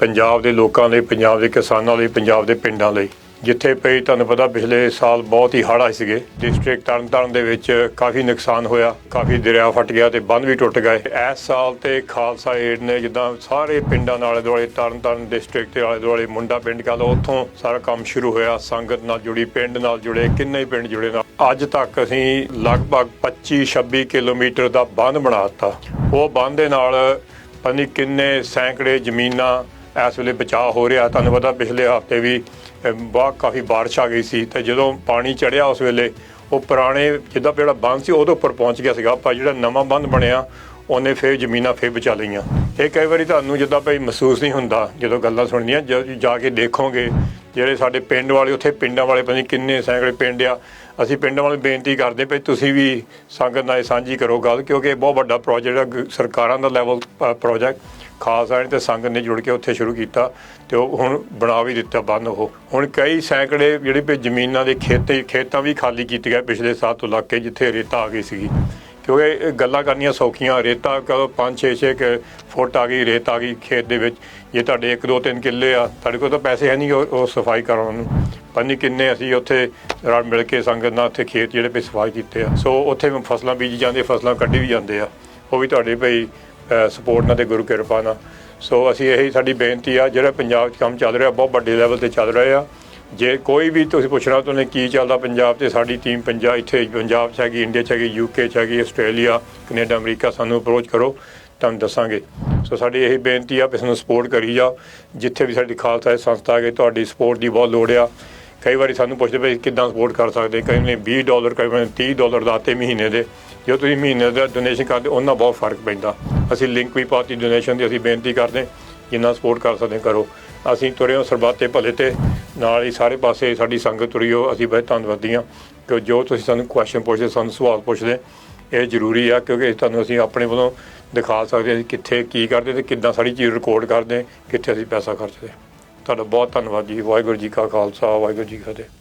ਪੰਜਾਬ ਦੇ ਲੋਕਾਂ ਲਈ, ਪੰਜਾਬ ਦੇ ਕਿਸਾਨਾਂ ਲਈ, ਪੰਜਾਬ ਦੇ ਪਿੰਡਾਂ ਲਈ। ਜਿੱਥੇ ਪਈ ਤੁਹਾਨੂੰ ਪਤਾ ਪਿਛਲੇ ਸਾਲ ਬਹੁਤ ਹੀ ਹੜ੍ਹ ਆਏ ਸੀਗੇ। ਡਿਸਟ੍ਰਿਕਟ ਤਰਨਤਾਰਨ ਦੇ ਵਿੱਚ ਕਾਫੀ ਨੁਕਸਾਨ ਹੋਇਆ, ਕਾਫੀ ਦਰਿਆ ਫਟ ਗਿਆ ਤੇ ਬੰਦ ਵੀ ਟੁੱਟ ਗਏ। ਇਸ ਸਾਲ ਤੇ ਖਾਲਸਾ ਏਡ ਨੇ ਜਿੱਦਾਂ ਸਾਰੇ ਪਿੰਡਾਂ ਨਾਲ ਦੁਆਲੇ, ਤਰਨਤਾਰਨ ਡਿਸਟ੍ਰਿਕਟ ਦੇ ਆਲੇ ਦੁਆਲੇ, ਮੁੰਡਾ ਪਿੰਡ ਕਹ ਲਓ, ਉੱਥੋਂ ਸਾਰਾ ਕੰਮ ਸ਼ੁਰੂ ਹੋਇਆ। ਸੰਗਤ ਨਾਲ ਜੁੜੀ, ਪਿੰਡ ਨਾਲ ਜੁੜੇ, ਕਿੰਨੇ ਪਿੰਡ ਜੁੜੇ ਨਾਲ। ਅੱਜ ਤੱਕ ਅਸੀਂ ਲਗਭਗ 25 26 ਕਿਲੋਮੀਟਰ ਦਾ ਬੰਦ ਬਣਾਤਾ ਉਹ ਬੰਦ ਦੇ ਨਾਲ ਪਤਾ ਨਹੀਂ ਕਿੰਨੇ ਸੈਂਕੜੇ ਜ਼ਮੀਨਾਂ ਇਸ ਵੇਲੇ ਬਚਾਅ ਹੋ ਰਿਹਾ। ਤੁਹਾਨੂੰ ਪਤਾ ਪਿਛਲੇ ਹਫ਼ਤੇ ਵੀ ਬਹੁਤ ਕਾਫੀ ਬਾਰਿਸ਼ ਆ ਗਈ ਸੀ ਤੇ ਜਦੋਂ ਪਾਣੀ ਚੜਿਆ ਉਸ ਵੇਲੇ, ਉਹ ਪੁਰਾਣੇ ਜਿੱਦਾਂ ਜਿਹੜਾ ਬੰਦ ਸੀ ਉਹਦੇ ਉੱਪਰ ਪਹੁੰਚ ਗਿਆ ਸੀਗਾ। ਪਰ ਜਿਹੜਾ ਨਵਾਂ ਬੰਦ ਬਣਿਆ, ਉਹਨੇ ਫੇਰ ਜ਼ਮੀਨਾਂ ਫੇਰ ਬਚਾ ਲਈਆਂ। ਇਹ ਕਈ ਵਾਰੀ ਤੁਹਾਨੂੰ ਜਿੱਦਾਂ ਭਈ ਮਹਿਸੂਸ ਨਹੀਂ ਹੁੰਦਾ, ਜਦੋਂ ਗੱਲਾਂ ਸੁਣਨੀਆਂ ਜਦੋਂ ਜਾ ਕੇ ਦੇਖੋਗੇ, ਜਿਹੜੇ ਸਾਡੇ ਪਿੰਡ ਵਾਲੇ, ਉੱਥੇ ਪਿੰਡਾਂ ਵਾਲੇ ਪਤਾ ਨਹੀਂ ਕਿੰਨੇ ਸੈਂਕੜੇ ਪਿੰਡ ਆ। ਅਸੀਂ ਪਿੰਡਾਂ ਵਾਲੇ ਬੇਨਤੀ ਕਰਦੇ ਪਏ ਤੁਸੀਂ ਵੀ ਸੰਗਤ ਨਾਲ ਸਾਂਝੀ ਕਰੋ ਗੱਲ, ਕਿਉਂਕਿ ਇਹ ਬਹੁਤ ਵੱਡਾ ਪ੍ਰੋਜੈਕਟ ਹੈ ਗ- ਸਰਕਾਰਾਂ ਦਾ ਲੈਵਲ ਪ੍ਰੋਜੈਕਟ ਖਾਲਸਾ ਨੇ ਤੇ ਸੰਗਤ ਨੇ ਜੁੜ ਕੇ ਉੱਥੇ ਸ਼ੁਰੂ ਕੀਤਾ ਤੇ ਉਹ ਹੁਣ ਬਣਾ ਵੀ ਦਿੱਤਾ ਬੰਦ ਉਹ। ਹੁਣ ਕਈ ਸੈਂਕੜੇ ਜਿਹੜੇ ਪੇ ਜ਼ਮੀਨਾਂ ਦੇ ਖੇਤੇ, ਖੇਤਾਂ ਵੀ ਖਾਲੀ ਕੀਤੇ ਗਏ ਪਿਛਲੇ ਸਾਲ ਤੋਂ ਲੱਗ ਕੇ ਜਿੱਥੇ ਰੇਤਾ ਆ ਗਈ ਸੀਗੀ। ਕਿਉਂਕਿ ਗੱਲਾਂ ਕਰਨੀਆਂ ਸੌਖੀਆਂ, ਰੇਤਾ ਕਦੋਂ 5 6 6 ਫੁੱਟ ਆ ਗਈ, ਰੇਤ ਆ ਗਈ ਖੇਤ ਦੇ ਵਿੱਚ। ਜੇ ਤੁਹਾਡੇ 1 2 3 ਕਿੱਲੇ ਆ, ਤੁਹਾਡੇ ਕੋਲ ਤਾਂ ਪੈਸੇ ਹੈ ਨਹੀਂ ਉਹ ਸਫ਼ਾਈ ਕਰਾਉਣ ਨੂੰ। ਪਤਾ ਨਹੀਂ ਕਿੰਨੇ ਅਸੀਂ ਉੱਥੇ ਰਲ ਮਿਲ ਕੇ ਸੰਗਤ ਨਾਲ ਉੱਥੇ ਖੇਤ ਜਿਹੜੇ ਪੇ ਸਫ਼ਾਈ ਕੀਤੇ ਆ। ਸੋ ਉੱਥੇ ਫਸਲਾਂ ਬੀਜੀ ਜਾਂਦੇ ਫਸਲਾਂ ਕੱਢੀ ਵੀ ਜਾਂਦੇ ਆ। ਉਹ ਵੀ ਤੁਹਾਡੇ ਭਈ ਸਪੋਰਟ ਨਾਲ ਤੇ ਗੁਰੂ ਕਿਰਪਾ ਨਾਲ। ਸੋ ਅਸੀਂ ਇਹੀ ਸਾਡੀ ਬੇਨਤੀ ਆ, ਜਿਹੜਾ ਪੰਜਾਬ 'ਚ ਕੰਮ ਚੱਲ ਰਿਹਾ, ਬਹੁਤ ਵੱਡੇ ਲੈਵਲ ਤੇ ਚੱਲ ਰਿਹਾ ਆ। ਜੇ ਕੋਈ ਵੀ ਤੁਸੀਂ ਪੁੱਛਣਾ ਤੁਹਾਨੂੰ ਕੀ ਚੱਲਦਾ ਪੰਜਾਬ ਤੇ, ਸਾਡੀ ਟੀਮ ਪੰਜਾਬ ਇੱਥੇ ਪੰਜਾਬ 'ਚ ਹੈਗੀ ਇੰਡੀਆ 'ਚ ਹੈਗੀ ਯੂਕੇ 'ਚ ਹੈਗੀ ਆਸਟ੍ਰੇਲੀਆ ਕੈਨੇਡਾ ਅਮਰੀਕਾ ਸਾਨੂੰ ਅਪਰੋਚ ਕਰੋ, ਤੁਹਾਨੂੰ ਦੱਸਾਂਗੇ। ਸੋ ਸਾਡੀ ਇਹੀ ਬੇਨਤੀ ਆ ਕਿ ਸਾਨੂੰ ਸਪੋਰਟ ਕਰੀ ਜਾ ਜਿੱਥੇ ਵੀ ਸਾਡੀ ਖਾਲਸਾ ਸੰਸਥਾ ਹੈਗੀ, ਤੁਹਾਡੀ ਸਪੋਰਟ ਦੀ ਬਹੁਤ ਲੋੜ ਆ। ਕਈ ਵਾਰੀ ਸਾਨੂੰ ਪੁੱਛਦੇ ਪਏ ਕਿੱਦਾਂ ਸਪੋਰਟ ਕਰ ਸਕਦੇ? ਕਈ ਨੇ 20 ਡਾਲਰ ਕਈ ਨੇ 30 ਡਾਲਰ ਦਾਤੇ ਮਹੀਨੇ ਦੇ। ਜੇ ਤੁਸੀਂ ਮਹੀਨੇ ਦਾ ਡੋਨੇਸ਼ਨ ਕਰਦੇ, ਉਹਨਾਂ ਬਹੁਤ ਫ਼ਰਕ ਪੈਂਦਾ। ਅਸੀਂ ਲਿੰਕ ਵੀ ਪਾਤੀ ਡੋਨੇਸ਼ਨ ਦੀ, ਅਸੀਂ ਬੇਨਤੀ ਕਰਦੇ ਜਿੰਨਾ ਸਪੋਰਟ ਕਰ ਸਕਦੇ ਕਰੋ। ਅਸੀਂ ਤੁਰੇ ਹਾਂ ਸਰਬੱਤੇ ਭਲੇ ਤੇ, ਨਾਲ ਹੀ ਸਾਰੇ ਪਾਸੇ ਸਾਡੀ ਸੰਗਤ ਤੁਰੀ ਹੋ ਅਸੀਂ ਬਹੁਤ ਧੰਨਵਾਦੀ ਹਾਂ ਕਿ ਜੋ ਤੁਸੀਂ ਸਾਨੂੰ ਕੁਐਸਚਨ ਪੁੱਛਦੇ, ਸਾਨੂੰ ਸਵਾਲ ਪੁੱਛਦੇ, ਇਹ ਜ਼ਰੂਰੀ ਆ ਕਿਉਂਕਿ ਤੁਹਾਨੂੰ ਅਸੀਂ ਆਪਣੇ ਵੱਲੋਂ ਦਿਖਾ ਸਕਦੇ ਹਾਂ ਕਿੱਥੇ ਕੀ ਕਰਦੇ ਤੇ ਕਿੱਦਾਂ ਸਾਰੀ ਚੀਜ਼ ਰਿਕਾਰਡ ਕਰਦੇ, ਕਿੱਥੇ ਅਸੀਂ ਪੈਸਾ ਖਰਚਦੇ। ਤੁਹਾਡਾ ਬਹੁਤ ਧੰਨਵਾਦ ਜੀ। ਵਾਹਿਗੁਰੂ ਜੀ ਕਾ ਖਾਲਸਾ, ਵਾਹਿਗੁਰੂ ਜੀ ਕੀ ਫਤਿਹ।